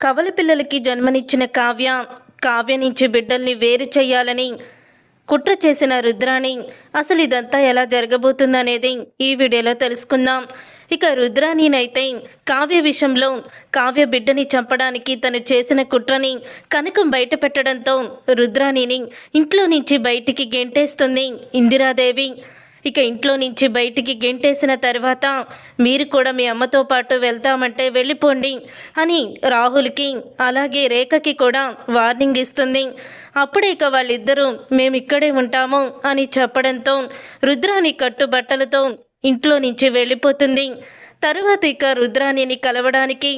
కవల పిల్లలకి జన్మనిచ్చిన కావ్య కావ్య నుంచి బిడ్డల్ని వేరు చేయాలని కుట్ర చేసిన రుద్రాని అసలు ఇదంతా ఎలా జరగబోతుందనేది ఈ వీడియోలో తెలుసుకుందాం. ఇక రుద్రాణినైతే కావ్య విషయంలో కావ్య బిడ్డని చంపడానికి తను చేసిన కుట్రని కనకం బయట పెట్టడంతో రుద్రాణిని ఇంట్లో నుంచి బయటికి గెంటేస్తుంది ఇందిరాదేవి. ఇక ఇంట్లో నుంచి బయటికి గెంటేసిన తర్వాత మీరు కూడా మీ అమ్మతో పాటు వెళ్తామంటే వెళ్ళిపోండి అని రాహుల్కి అలాగే రేఖకి కూడా వార్నింగ్ ఇస్తుంది. అప్పుడే ఇక వాళ్ళిద్దరూ మేము ఇక్కడే ఉంటాము అని చెప్పడంతో రుద్రాని కట్టుబట్టలతో ఇంట్లో నుంచి వెళ్ళిపోతుంది. తరువాత ఇక రుద్రాణిని కలవడానికి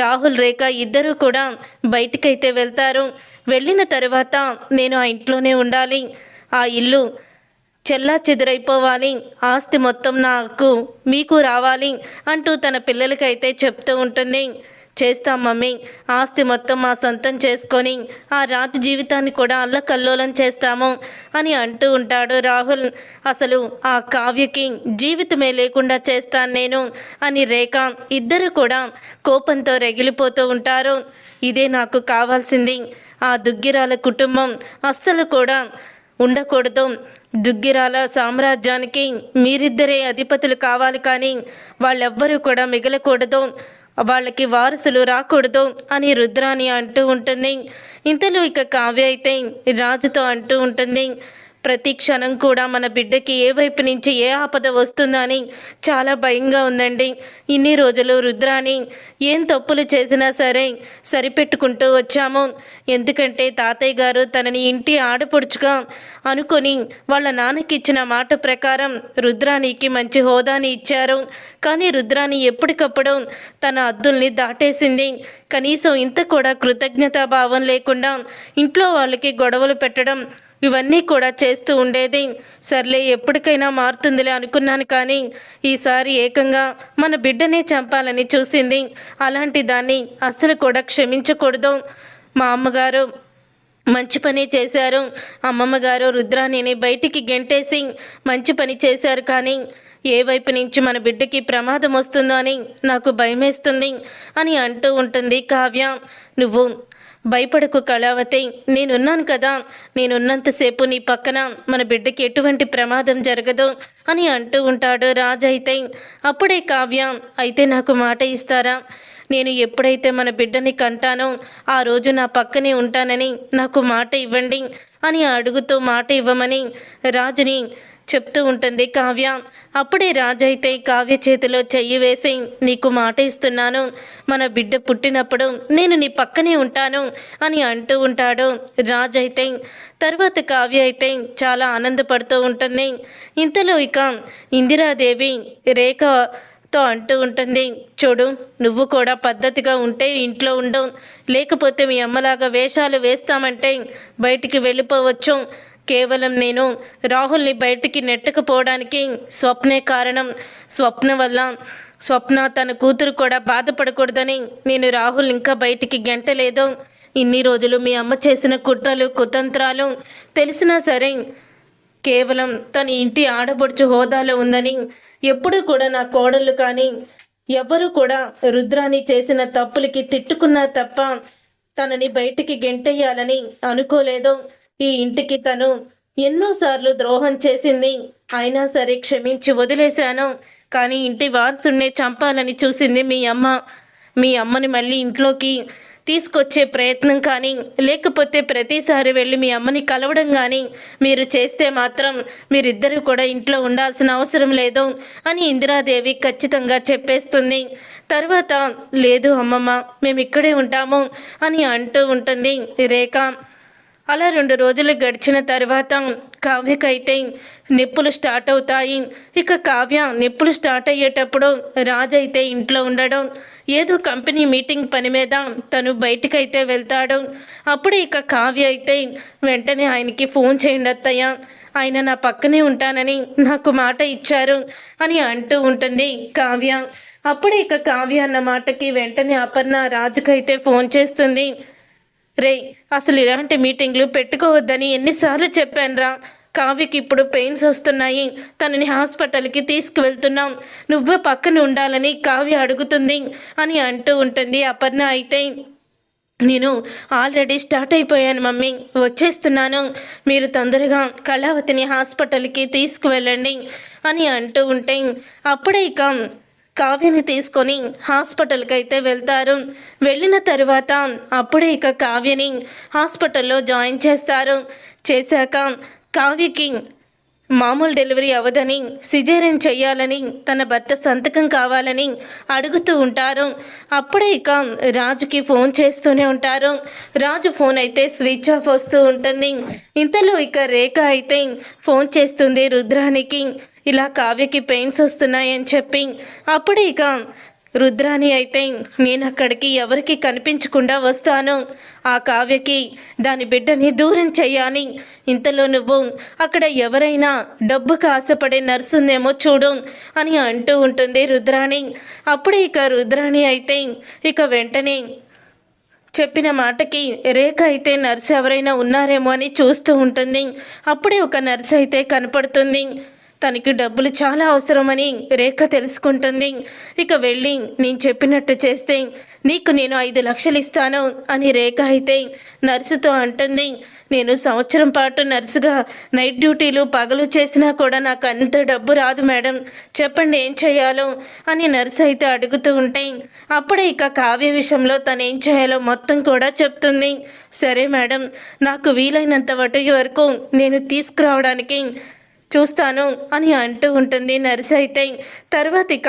రాహుల్ రేఖ ఇద్దరూ కూడా బయటికైతే వెళ్తారు. వెళ్ళిన తరువాత నేను ఆ ఇంట్లోనే ఉండాలి. ఆ ఇల్లు చెల్లా చెదురైపోవాలి. ఆస్తి మొత్తం నాకు మీకు రావాలి అంటూ తన పిల్లలకైతే చెప్తూ ఉంటుంది. చేస్తాం మమ్మీ. ఆస్తి మొత్తం మా సొంతం చేసుకొని ఆ రాజు జీవితాన్ని కూడా అల్లకల్లోలం చేస్తాము అని అంటూ ఉంటాడు రాహుల్. అసలు ఆ కావ్యకి జీవితమే లేకుండా చేస్తాను నేను అని రేఖ ఇద్దరు కూడా కోపంతో రగిలిపోతూ ఉంటారు. ఇదే నాకు కావాల్సింది. ఆ దుగ్గిరాల కుటుంబం అస్సలు కూడా ఉండకూడదు. దుగ్గిరాల సామ్రాజ్యానికి మీరిద్దరే అధిపతులు కావాలి కానీ వాళ్ళెవ్వరూ కూడా మిగలకూడదు. వాళ్ళకి వారసులు రాకూడదు అని రుద్రాని అంటూ ఉంటుంది. ఇంతలో ఇక కావ్య అయితే రాజుతో అంటూ ఉంటుంది. ప్రతి క్షణం కూడా మన బిడ్డకి ఏ వైపు నుంచి ఏ ఆపద వస్తుందని చాలా భయంగా ఉందండి. ఇన్ని రోజులు రుద్రాని ఏం తప్పులు చేసినా సరే సరిపెట్టుకుంటూ వచ్చాము. ఎందుకంటే తాతయ్య గారు తనని ఇంటి ఆడపడుచుగా అనుకొని వాళ్ళ నాన్నకి ఇచ్చిన మాట ప్రకారం రుద్రానికి మంచి హోదాని ఇచ్చారు. కానీ రుద్రాని ఎప్పటికప్పుడు తన అద్దుల్ని దాటేసింది. కనీసం ఇంత కూడా కృతజ్ఞతాభావం లేకుండా ఇంట్లో వాళ్ళకి గొడవలు పెట్టడం ఇవన్నీ కూడా చేస్తూ ఉండేది. సర్లే ఎప్పటికైనా మారుతుందిలే అనుకున్నాను కానీ ఈసారి ఏకంగా మన బిడ్డనే చంపాలని చూసింది. అలాంటి దాన్ని అస్సలు కూడా క్షమించకూడదు. మా అమ్మగారు మంచి పని చేశారు. అమ్మమ్మ గారు రుద్రాణిని బయటికి గెంటేసి మంచి పని చేశారు కానీ ఏ వైపు నుంచి మన బిడ్డకి ప్రమాదం వస్తుందో అని నాకు భయమేస్తుంది అని అంటూ ఉంటుంది కావ్య. నువ్వు భయపడకు కళావతి నేనున్నాను కదా నేనున్నంతసేపు నీ పక్కన మన బిడ్డకి ఎటువంటి ప్రమాదం జరగదు అని అంటూ ఉంటాడు రాజు అయితే. అప్పుడే కావ్య అయితే నాకు మాట ఇస్తారా? నేను ఎప్పుడైతే మన బిడ్డని కంటానో ఆ రోజు నా పక్కనే ఉంటానని నాకు మాట ఇవ్వండి అని అడుగుతూ మాట ఇవ్వమని రాజుని చెప్తూ ఉంటుంది కావ్య అప్పుడే రాజైతే కావ్య చేతిలో చెయ్యి వేసి నీకు మాట ఇస్తున్నాను. మన బిడ్డ పుట్టినప్పుడు నేను నీ పక్కనే ఉంటాను అని అంటూ ఉంటాడు రాజైతే. తర్వాత కావ్య అయితే చాలా ఆనందపడుతూ ఉంటుంది. ఇంతలో ఇక ఇందిరాదేవి రేఖ తో అంటూ ఉంటుంది చూడు నువ్వు కూడా పద్ధతిగా ఉంటే ఇంట్లో ఉండవు లేకపోతే మీ అమ్మలాగా వేషాలు వేస్తామంటే బయటికి వెళ్ళిపోవచ్చు. కేవలం నేను రాహుల్ని బయటికి నెట్టకపోవడానికి స్వప్నే కారణం. స్వప్న వల్ల స్వప్న తన కూతురు కూడా బాధపడకూడదని నేను రాహుల్ ఇంకా బయటికి గెంటలేదు. ఇన్ని రోజులు మీ అమ్మ చేసిన కుట్రలు కుతంత్రాలు తెలిసినా సరే కేవలం తన ఇంటి ఆడబడుచు హోదాలో ఉందని ఎప్పుడూ కూడా నా కోడళ్ళు కానీ ఎవరు కూడా రుద్రాని చేసిన తప్పులకి తిట్టుకున్నారు తప్ప తనని బయటికి గెంటేయాలని అనుకోలేదు. ఈ ఇంటికి తను ఎన్నోసార్లు ద్రోహం చేసింది. అయినా సరే క్షమించి వదిలేశాను. కానీ ఇంటి వారసుడినే చంపాలని చూసింది మీ అమ్మ. మీ అమ్మని మళ్ళీ ఇంట్లోకి తీసుకొచ్చే ప్రయత్నం కానీ లేకపోతే ప్రతిసారి వెళ్ళి మీ అమ్మని కలవడం కానీ మీరు చేస్తే మాత్రం మీరిద్దరూ కూడా ఇంట్లో ఉండాల్సిన అవసరం లేదు అని ఇందిరాదేవి ఖచ్చితంగా చెప్పేస్తుంది. తర్వాత లేదు అమ్మమ్మ మేము ఇక్కడే ఉంటాము అని అంటూ ఉంటుంది రేఖ. అలా రెండు రోజులు గడిచిన తర్వాత కావ్యకైతే నొప్పులు స్టార్ట్ అవుతాయి. ఇక కావ్య నిప్పులు స్టార్ట్ అయ్యేటప్పుడు రాజు అయితే ఇంట్లో ఉండడం ఏదో కంపెనీ మీటింగ్ పని మీద తను బయటికైతే వెళ్తాడు. అప్పుడు ఇక కావ్య అయితే వెంటనే ఆయనకి ఫోన్ చేయండి అత్తయ్య ఆయన నా పక్కనే ఉంటానని నాకు మాట ఇచ్చారు అని అంటూ ఉంటుంది కావ్య. అప్పుడు ఇక కావ్య అన్న మాటకి వెంటనే అపర్ణ రాజుకైతే ఫోన్ చేస్తుంది. రే అసలు ఇలాంటి మీటింగ్లు పెట్టుకోవద్దని ఎన్నిసార్లు చెప్పానురా కావ్యకి ఇప్పుడు పెయిన్స్ వస్తున్నాయి. తనని హాస్పిటల్కి తీసుకువెళ్తున్నాం. నువ్వే పక్కన ఉండాలని కావ్య అడుగుతుంది అని అంటూ ఉంటుంది అపర్ణ అయితే. నేను ఆల్రెడీ స్టార్ట్ అయిపోయాను మమ్మీ. వచ్చేస్తున్నాను. మీరు తొందరగా కళావతిని హాస్పిటల్కి తీసుకువెళ్ళండి అని అంటూ ఉంటే. అప్పుడే ఇక కావ్యని తీసుకొని హాస్పిటల్కి అయితే వెళ్తారు. వెళ్ళిన తర్వాత అప్పుడే ఇక కావ్యని హాస్పిటల్లో జాయిన్ చేస్తారు. చేశాక కావ్యకి మామూలు డెలివరీ అవ్వదని సిజేరియన్ చేయాలని తన భర్త సంతకం కావాలని అడుగుతూ ఉంటారు. అప్పుడే ఇక రాజుకి ఫోన్ చేస్తూనే ఉంటారు. రాజు ఫోన్ అయితే స్విచ్ ఆఫ్ వస్తూ ఉంటుంది. ఇంతలో ఇక రేఖ అయితే ఫోన్ చేస్తుంది రుద్రానికి. ఇలా కావ్యకి పెయిన్స్ వస్తున్నాయని చెప్పి అప్పుడే ఇక రుద్రాని అయితే నేను అక్కడికి ఎవరికి కనిపించకుండా వస్తాను. ఆ కావ్యకి దాని బిడ్డని దూరం చెయ్యాలి. ఇంతలో నువ్వు అక్కడ ఎవరైనా డబ్బుకు ఆశపడే నర్సుందేమో చూడు అని అంటూ ఉంటుంది రుద్రాణి. అప్పుడే ఇక రుద్రాణి అయితే ఇక వెంటనే చెప్పిన మాటకి రేఖ అయితే నర్సు ఎవరైనా ఉన్నారేమో అని చూస్తూ ఉంటుంది. అప్పుడే ఒక నర్సు అయితే కనపడుతుంది. తనకి డబ్బులు చాలా అవసరమని రేఖ తెలుసుకుంటుంది. ఇక వెళ్ళి నేను చెప్పినట్టు చేస్తే నీకు నేను ఐదు లక్షలు ఇస్తాను అని రేఖ అయితే నర్సుతో అంటుంది. నేను సంవత్సరం పాటు నర్సుగా నైట్ డ్యూటీలు పగలు చేసినా కూడా నాకు అంత డబ్బు రాదు మేడం. చెప్పండి ఏం చేయాలో అని నర్సు అయితే అడుగుతూ ఉంటే అప్పుడే ఇక కావ్య విషయంలో తను ఏం చేయాలో మొత్తం కూడా చెప్తుంది. సరే మేడం నాకు వీలైనంత వరకు నేను తీసుకురావడానికి చూస్తాను అని అంటూ ఉంటుంది నర్స్ అయితే. తర్వాత ఇక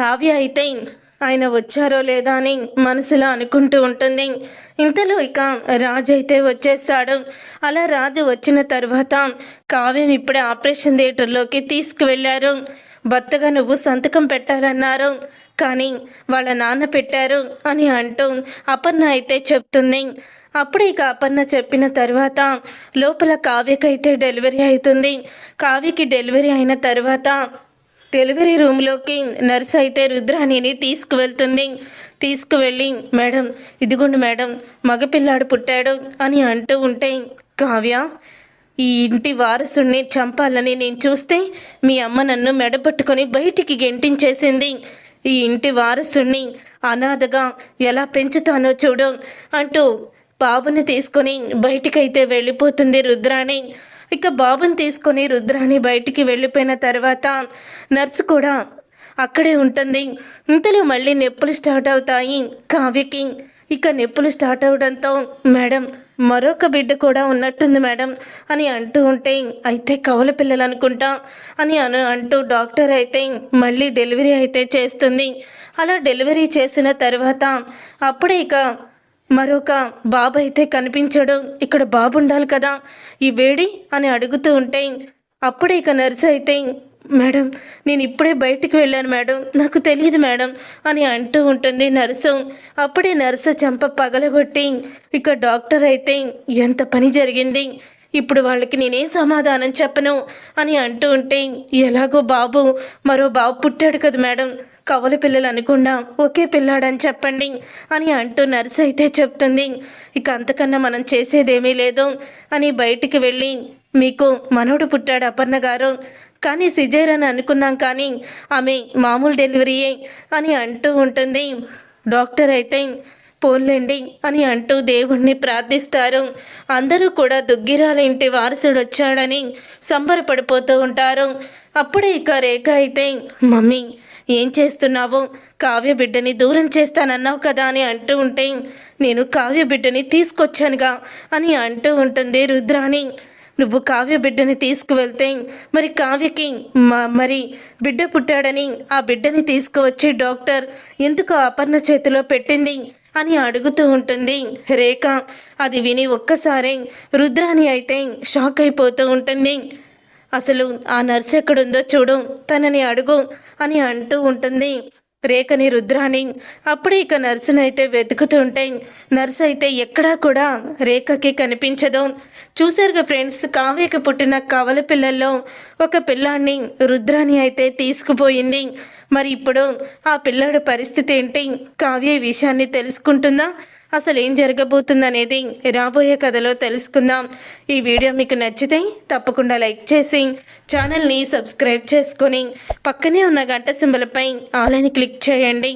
కావ్య అయితే ఆయన వచ్చారో లేదా అని మనసులో అనుకుంటూ ఉంటుంది. ఇంతలో ఇక రాజు అయితే వచ్చేస్తాడు. అలా రాజు వచ్చిన తర్వాత కావ్యని ఇప్పుడే ఆపరేషన్ థియేటర్లోకి తీసుకువెళ్ళారు. భర్తగా నువ్వు సంతకం పెట్టాలన్నారు. కానీ వాళ్ళ నాన్న పెట్టారు అని అంటూ అపర్ణ అయితే చెప్తుంది. అప్పుడే ఇక అపర్ణ చెప్పిన తర్వాత లోపల కావ్యకైతే డెలివరీ అవుతుంది. కావ్యకి డెలివరీ అయిన తర్వాత డెలివరీ రూమ్లోకి నర్స్ అయితే రుద్రాణిని తీసుకువెళ్తుంది. తీసుకువెళ్ళి మేడం ఇదిగోండి మేడం మగపిల్లాడు పుట్టాడు అని అంటూ ఉంటే కావ్య ఈ ఇంటి వారసుని చంపాలని నేను చూస్తే మీ అమ్మ నన్ను మెడపట్టుకొని బయటికి గెంటించేసింది. ఈ ఇంటి వారసుని అనాథగా ఎలా పెంచుతానో చూడు అంటూ బాబుని తీసుకొని బయటికైతే వెళ్ళిపోతుంది రుద్రాణి. ఇక బాబుని తీసుకొని రుద్రాణి బయటికి వెళ్ళిపోయిన తర్వాత నర్సు కూడా అక్కడే ఉంటుంది. ఇంతలో మళ్ళీ నొప్పులు స్టార్ట్ అవుతాయి కావ్యకి. ఇక నొప్పులు స్టార్ట్ అవడంతో మేడం మరొక బిడ్డ కూడా ఉన్నట్టుంది మేడం అని అంటూ ఉంటే అయితే కవల పిల్లలు అనుకుంటా అని అను అంటూ డాక్టర్ అయితే మళ్ళీ డెలివరీ అయితే చేస్తుంది. అలా డెలివరీ చేసిన తర్వాత అప్పుడే ఇక మరొక బాబు అయితే కనిపించాడు. ఇక్కడ బాబు ఉండాలి కదా. ఈ వేడి అని అడుగుతూ ఉంటే అప్పుడే ఇక నర్సు అయితే మేడం నేను ఇప్పుడే బయటికి వెళ్ళాను మేడం. నాకు తెలియదు మేడం అని అంటూ ఉంటుంది నర్సు. అప్పుడే నర్సు చంప పగలగొట్టి ఇక డాక్టర్ అయితే ఎంత పని జరిగింది. ఇప్పుడు వాళ్ళకి నేనేం సమాధానం చెప్పను అని అంటూ ఉంటే ఎలాగో బాబు మరో బాబు పుట్టాడు కదా మేడం. కవల పిల్లలు అనుకున్నా ఒకే పిల్లాడని చెప్పండి అని అంటూ నర్సు అయితే చెప్తుంది. ఇక అంతకన్నా మనం చేసేదేమీ లేదు అని బయటికి వెళ్ళి మీకు మనోడు పుట్టాడు అపర్ణ గారు. కానీ సిజేర్ అని అనుకున్నాం కానీ ఆమె మామూలు డెలివరీయే అని అంటూ ఉంటుంది. డాక్టర్ అయితే పోన్లేండి అని అంటూ దేవుణ్ణి ప్రార్థిస్తారు. అందరూ కూడా దుగ్గిరాల ఇంటి వారసుడు వచ్చాడని సంబరపడిపోతూ ఉంటారు. అప్పుడే ఇక రేఖ అయితే మమ్మీ ఏం చేస్తున్నావు? కావ్య బిడ్డని దూరం చేస్తానన్నావు కదా అని అంటూ ఉంటే నేను కావ్య బిడ్డని తీసుకొచ్చానుగా అని అంటూ ఉంటుంది రుద్రాణి. నువ్వు కావ్య బిడ్డని తీసుకువెళ్తే మరి కావ్యకి మరి బిడ్డ పుట్టాడని ఆ బిడ్డని తీసుకువచ్చి డాక్టర్ ఎందుకు అపర్ణ చేతిలో పెట్టింది అని అడుగుతూ ఉంటుంది. రేఖ అది విని ఒక్కసారి రుద్రాణి అయితే షాక్ అయిపోతూ ఉంటుంది. అసలు ఆ నర్స్ ఎక్కడుందో చూడు తనని అడుగు అని అంటూ ఉంటుంది. రేఖని రుద్రాని అప్పుడే ఇక నర్సునైతే వెతుకుతుంటే నర్స్ అయితే ఎక్కడా కూడా రేఖకి కనిపించదు. చూశారుగా ఫ్రెండ్స్ కావ్యకి పుట్టిన కవల పిల్లల్లో ఒక పిల్లాన్ని రుద్రాని అయితే తీసుకుపోయింది. మరి ఇప్పుడు ఆ పిల్లాడు పరిస్థితి ఏంటి? కావ్య విషయాన్ని తెలుసుకుంటుందా? అసలు ఏం జరగబోతుందనేది రాబోయే కథలో తెలుసుకుందాం. ఈ వీడియో మీకు నచ్చితే తప్పకుండా లైక్ చేసి ఛానల్ని సబ్స్క్రైబ్ చేసుకొని పక్కనే ఉన్న గంట సింబలపై ఆలని క్లిక్ చేయండి.